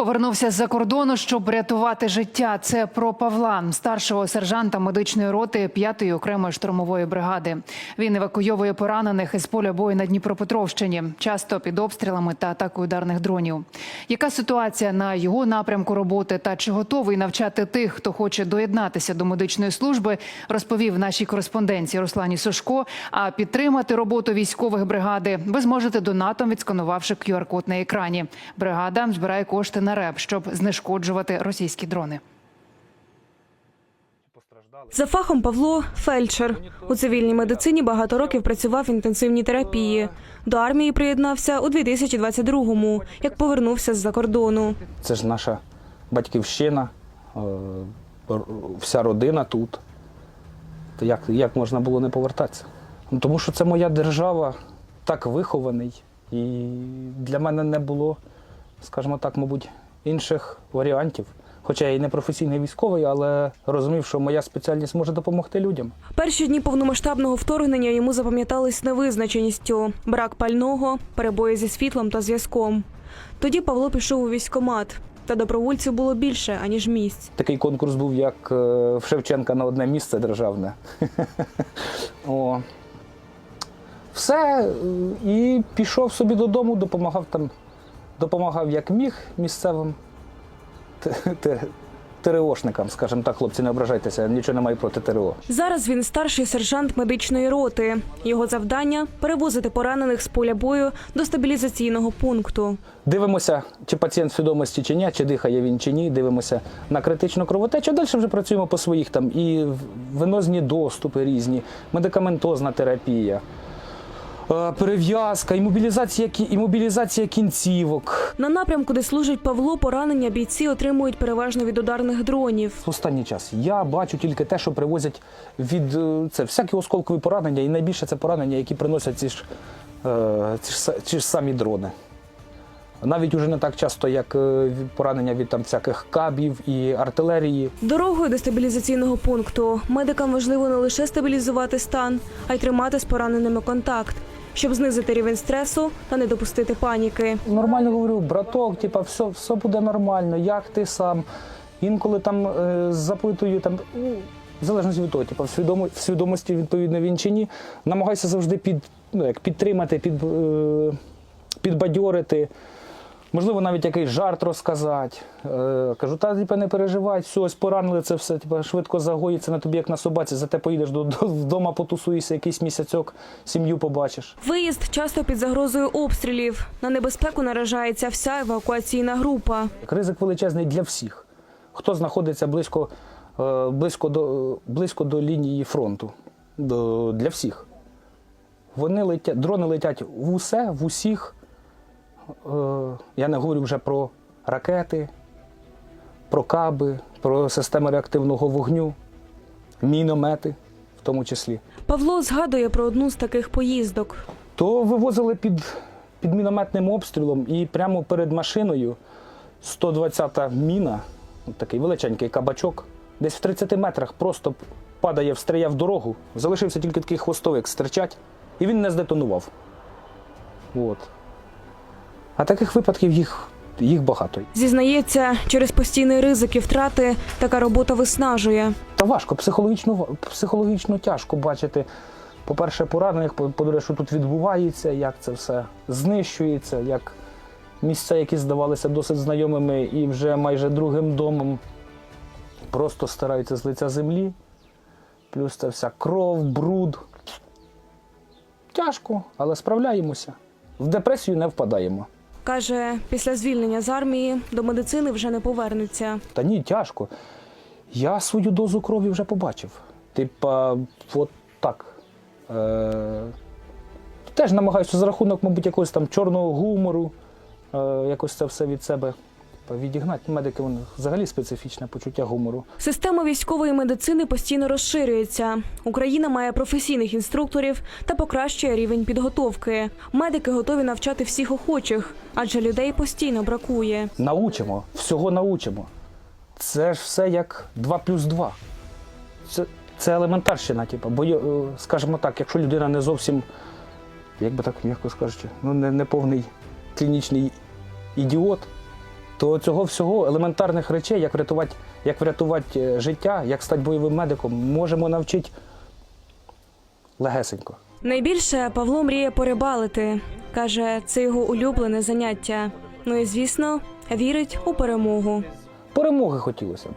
Повернувся з-за кордону, щоб рятувати життя. Це про Павла, старшого сержанта медичної роти 5-ї окремої штурмової бригади. Він евакуйовує поранених із поля бою на Дніпропетровщині, часто під обстрілами та атакою ударних дронів. Яка ситуація на його напрямку роботи та чи готовий навчати тих, хто хоче доєднатися до медичної служби, розповів нашій кореспонденції Руслані Сушко. А підтримати роботу військових бригади ви зможете донатом, відсканувавши QR-код на екрані. Бригада збирає кошти на РЕП, щоб знешкоджувати російські дрони. За фахом Павло фельдшер. У цивільній медицині багато років працював в інтенсивній терапії. До армії приєднався у 2022-му, як повернувся з-за кордону. Це ж наша батьківщина, е, вся родина тут. То як, як можна було не повертатися? Ну, тому що це моя держава, так вихований. І для мене не було, скажімо так, мабуть, інших варіантів. Хоча я і не професійний військовий, але розумів, що моя спеціальність може допомогти людям. Перші дні повномасштабного вторгнення йому запам'ятались невизначеністю, брак пального, перебої зі світлом та зв'язком. Тоді Павло пішов у військкомат. Та добровольців було більше, аніж місць. Такий конкурс був, як е, в Шевченка на одне місце державне. О. Все. е, І пішов собі додому, допомагав там, допомагав як міг місцевим ТРОшникам, скажімо так, хлопці, не ображайтеся, нічого не маю проти ТРО. Зараз він старший сержант медичної роти. Його завдання перевозити поранених з поля бою до стабілізаційного пункту. Дивимося, чи пацієнт в свідомості чи ні, чи дихає він чи ні. Дивимося на критичну кровотечу. Далі вже працюємо по своїх там і венозні доступи різні, медикаментозна терапія, перев'язка, імобілізація, кі- імобілізація кінцівок. На напрямку, де служить Павло, поранення бійці отримують переважно від ударних дронів. В останній час я бачу тільки те, що привозять від е, це всякі осколкові поранення, і найбільше це поранення, які приносять ці ж, е, ці ж, ці ж самі дрони. Навіть уже не так часто, як е, поранення від там всяких кабів і артилерії. Дорогою до стабілізаційного пункту медикам важливо не лише стабілізувати стан, а й тримати з пораненими контакт, щоб знизити рівень стресу та не допустити паніки. Нормально говорю, браток, типа, все, все буде нормально, як ти сам. Інколи там е, запитую, там, ну, в залежності від того, типа, в, свідомо, в свідомості відповідно він чи ні, намагаюся завжди під, ну, як, підтримати, під, е, підбадьорити. Можливо, навіть якийсь жарт розказати. Е, кажу, та типа, не переживай, все, ось поранили це все, типа, швидко загоїться на тобі, як на собаці, зате поїдеш до, до, вдома, потусуєшся якийсь місяцьок, сім'ю побачиш. Виїзд часто під загрозою обстрілів. На небезпеку наражається вся евакуаційна група. Ризик величезний для всіх. Хто знаходиться близько, е, близько, до, близько до лінії фронту. До, для всіх. Вони летять, дрони летять в усе, в усіх. Я не говорю вже про ракети, про каби, про системи реактивного вогню, міномети в тому числі. Павло згадує про одну з таких поїздок. то вивозили під, під мінометним обстрілом і прямо перед машиною 120-та міна, такий величенький кабачок, десь в 30 метрах просто падає, встряє в дорогу, залишився тільки такий хвостовик стирчать, і він не здетонував. От. А таких випадків їх, їх багато. Зізнається, через постійний ризик і втрати така робота виснажує. Та важко, психологічно, психологічно тяжко бачити. По-перше, поранених, по- по-друге, що тут відбувається, як це все знищується, як місця, які здавалися досить знайомими і вже майже другим домом, просто стараються з лиця землі. Плюс це вся кров, бруд. Тяжко, але справляємося. В депресію не впадаємо. Каже, після звільнення з армії до медицини вже не повернеться. Та ні, тяжко. Я свою дозу крові вже побачив. Типа, от так. Е- теж намагаюся за рахунок, мабуть, якогось там чорного гумору, е- якось це все від себе типа, відігнати. Медики вони взагалі специфічне почуття гумору. Система військової медицини постійно розширюється. Україна має професійних інструкторів та покращує рівень підготовки. Медики готові навчати всіх охочих, адже людей постійно бракує. Научимо, всього научимо. Це ж все як 2 плюс 2. Це, це елементарщина, типу. Бо, е, скажімо так, якщо людина не зовсім, як би так м'яко скажучи, ну не, не повний клінічний ідіот, то цього всього елементарних речей, як врятувати, як врятувати е, життя, як стати бойовим медиком, можемо навчити легесенько. Найбільше Павло мріє порибалити. Каже, це його улюблене заняття. Ну і звісно, вірить у перемогу. Перемоги хотілося б.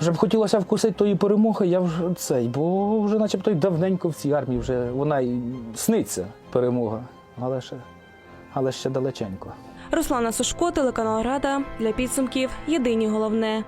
Вже б хотілося вкусити тої перемоги, я вже цей, бо вже начебто й давненько в цій армії вже вона й сниться перемога, але ще, але ще далеченько. Руслана Сушко, телеканал Рада для підсумків. Єдині головне.